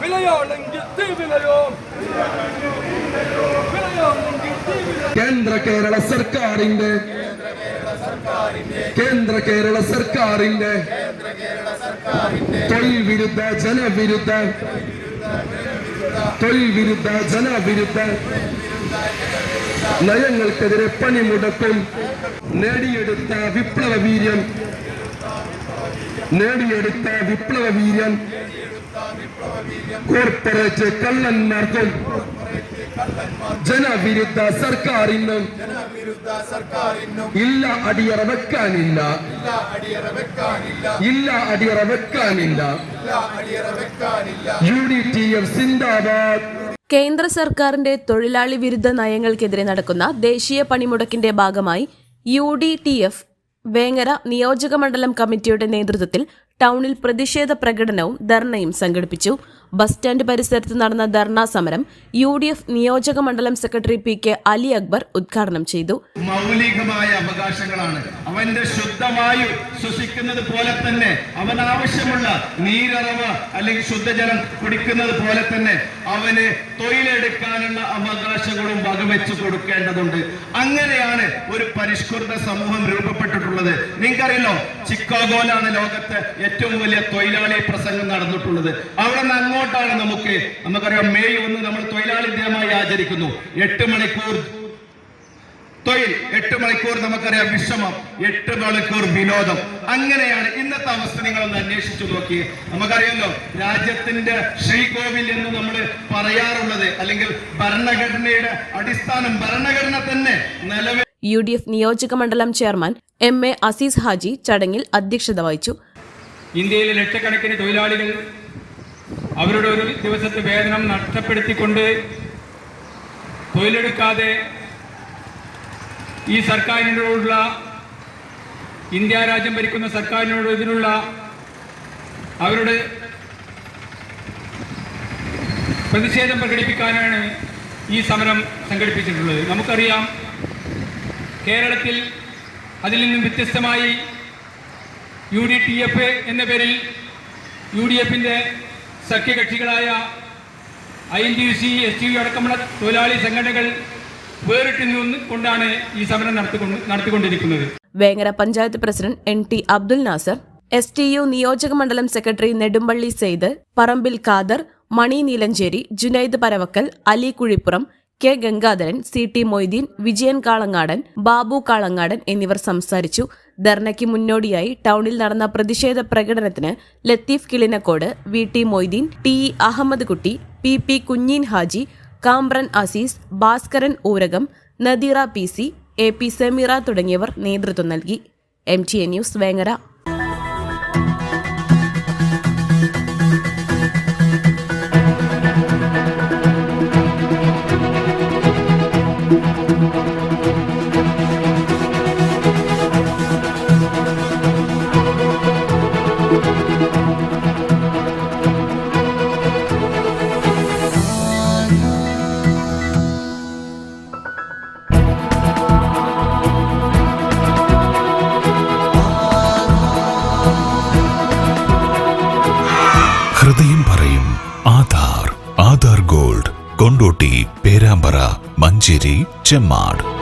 വിലയാണെങ്കിൽ തീവിലയോ വിലയാണെങ്കിൽ തീവിലയോ കേന്ദ്ര കേരള സർക്കാരിന്റെ കേന്ദ്ര കേരള സർക്കാരിന്റെ തൊഴിൽ വിരുദ്ധ ജനവിരുദ്ധ തൊഴിൽ വിരുദ്ധ ജനവിരുദ്ധ നയങ്ങൾക്കെതിരെ പണിമുടക്കും നേടിയെടുത്ത വിപ്ലവ വീര്യം. നേടിയെടുത്ത വിപ്ലവ വീര്യം. കോർപ്പറേറ്റ് കള്ളന്മാർക്കും ജനവിരുദ്ധ സർക്കാരിനും ഇല്ല അടിയറ വെക്കാനില്ല. ഇല്ല അടിയറ വെക്കാനില്ല. യു ഡി ടി എഫ് സിന്ദാബാദ്. കേന്ദ്ര സർക്കാരിന്റെ തൊഴിലാളി വിരുദ്ധ നയങ്ങൾക്കെതിരെ നടക്കുന്ന ദേശീയ പണിമുടക്കിന്റെ ഭാഗമായി U D T F Vengara നിയോജക മണ്ഡലം കമ്മിറ്റിയുടെ നേതൃത്വത്തിൽ ടൗണിൽ പ്രതിഷേധ പ്രകടനവും ധർണയും സംഘടിപ്പിച്ചു. ബസ് സ്റ്റാൻഡ് പരിസരത്ത് നടന്ന ധർണ സമരം യു ഡി എഫ് നിയോജക മണ്ഡലം secretary P K Ali Akbar ഉദ്ഘാടനം ചെയ്തു. മൗലികമായ അവകാശങ്ങളാണ്. അവന്റെ ശുദ്ധവായു ശ്വസിക്കുന്നത് പോലെ തന്നെ അവൻ ആവശ്യമുള്ള നീരറവ് അല്ലെങ്കിൽ ശുദ്ധജലം കുടിക്കുന്നത് പോലെ തന്നെ അവന് തൊഴിലെടുക്കാനുള്ള അവകാശങ്ങളും വകവെച്ചു കൊടുക്കേണ്ടതുണ്ട്. അങ്ങനെയാണ് ഒരു പരിഷ്കൃത സമൂഹം രൂപപ്പെട്ടിട്ടുള്ളത്. നിങ്ങൾക്കറിയല്ലോ ചിക്കാഗോയിലാണ് ലോകത്ത് ഏറ്റവും വലിയ തൊഴിലാളി പ്രസംഗം നടന്നിട്ടുള്ളത്. അവിടെ നിന്ന് അങ്ങോട്ടാണ് നമുക്ക് നമുക്കറിയാം മെയ് ഒന്ന് നമ്മൾ തൊഴിലാളി ദിനമായി ആചരിക്കുന്നു. എട്ട് മണിക്കൂർ തൊഴിൽ എട്ട് മണിക്കൂർ നമുക്കറിയാം വിഷമം എട്ട് മണിക്കൂർ വിനോദം. അങ്ങനെയാണ് ഇന്നത്തെ അവസ്ഥ നിങ്ങൾ ഒന്ന് അന്വേഷിച്ചു നോക്കി. നമുക്കറിയാമല്ലോ രാജ്യത്തിന്റെ ശ്രീകോവിൽ എന്ന് നമ്മൾ പറയാറുള്ളത് അല്ലെങ്കിൽ ഭരണഘടനയുടെ അടിസ്ഥാനം ഭരണഘടന തന്നെ നിലവിൽ യു ഡി എഫ് നിയോജക മണ്ഡലം chairman M A Azeez Haji ചടങ്ങിൽ അധ്യക്ഷത വഹിച്ചു. ഇന്ത്യയിലെ ലക്ഷക്കണക്കിന് തൊഴിലാളികൾ അവരുടെ ഒരു ദിവസത്തെ വേതനം നഷ്ടപ്പെടുത്തിക്കൊണ്ട് തൊഴിലെടുക്കാതെ ഈ സർക്കാരിനോടുള്ള ഇന്ത്യ രാജ്യം ഭരിക്കുന്ന സർക്കാരിനോട് ഇതിനുള്ള അവരുടെ പ്രതിഷേധം പ്രകടിപ്പിക്കാനാണ് ഈ സമരം സംഘടിപ്പിച്ചിട്ടുള്ളത്. നമുക്കറിയാം കേരളത്തിൽ അതിൽ നിന്നും വ്യത്യസ്തമായി യു ഡി ടി എഫ് എന്ന പേരിൽ യു ഡി എഫിന്റെ സഖ്യകക്ഷികളായ I N T U C S T U അടക്കമുള്ള തൊഴിലാളി സംഘടനകൾ വേറിട്ട് കൊണ്ടാണ് ഈ സമരം നടത്തിക്കൊണ്ട് നടത്തിക്കൊണ്ടിരിക്കുന്നത്. Vengara panchayat president N T Abdul Nasar S T U നിയോജക മണ്ഡലം secretary Nedumpally Saeed Parambil Khader Mani Neelancheri Junaid Paravakkal Ali Kuzhippuram K Gangadharan C T Moideen Vijayan Kalangadan Babu Kalangadan എന്നിവർ സംസാരിച്ചു. ധർണയ്ക്ക് മുന്നോടിയായി ടൗണിൽ നടന്ന പ്രതിഷേധ പ്രകടനത്തിന് Latheef Kilinakkode V T Moideen T E Ahammed Kutty P P Kunheen Haji Kamran Azeez Bhaskaran Oorakam Nadeera P C A P Sameera തുടങ്ങിയവർ നേതൃത്വം നൽകി. M T A news Vengara. Kondotty Perambra Manjeri Chemmad.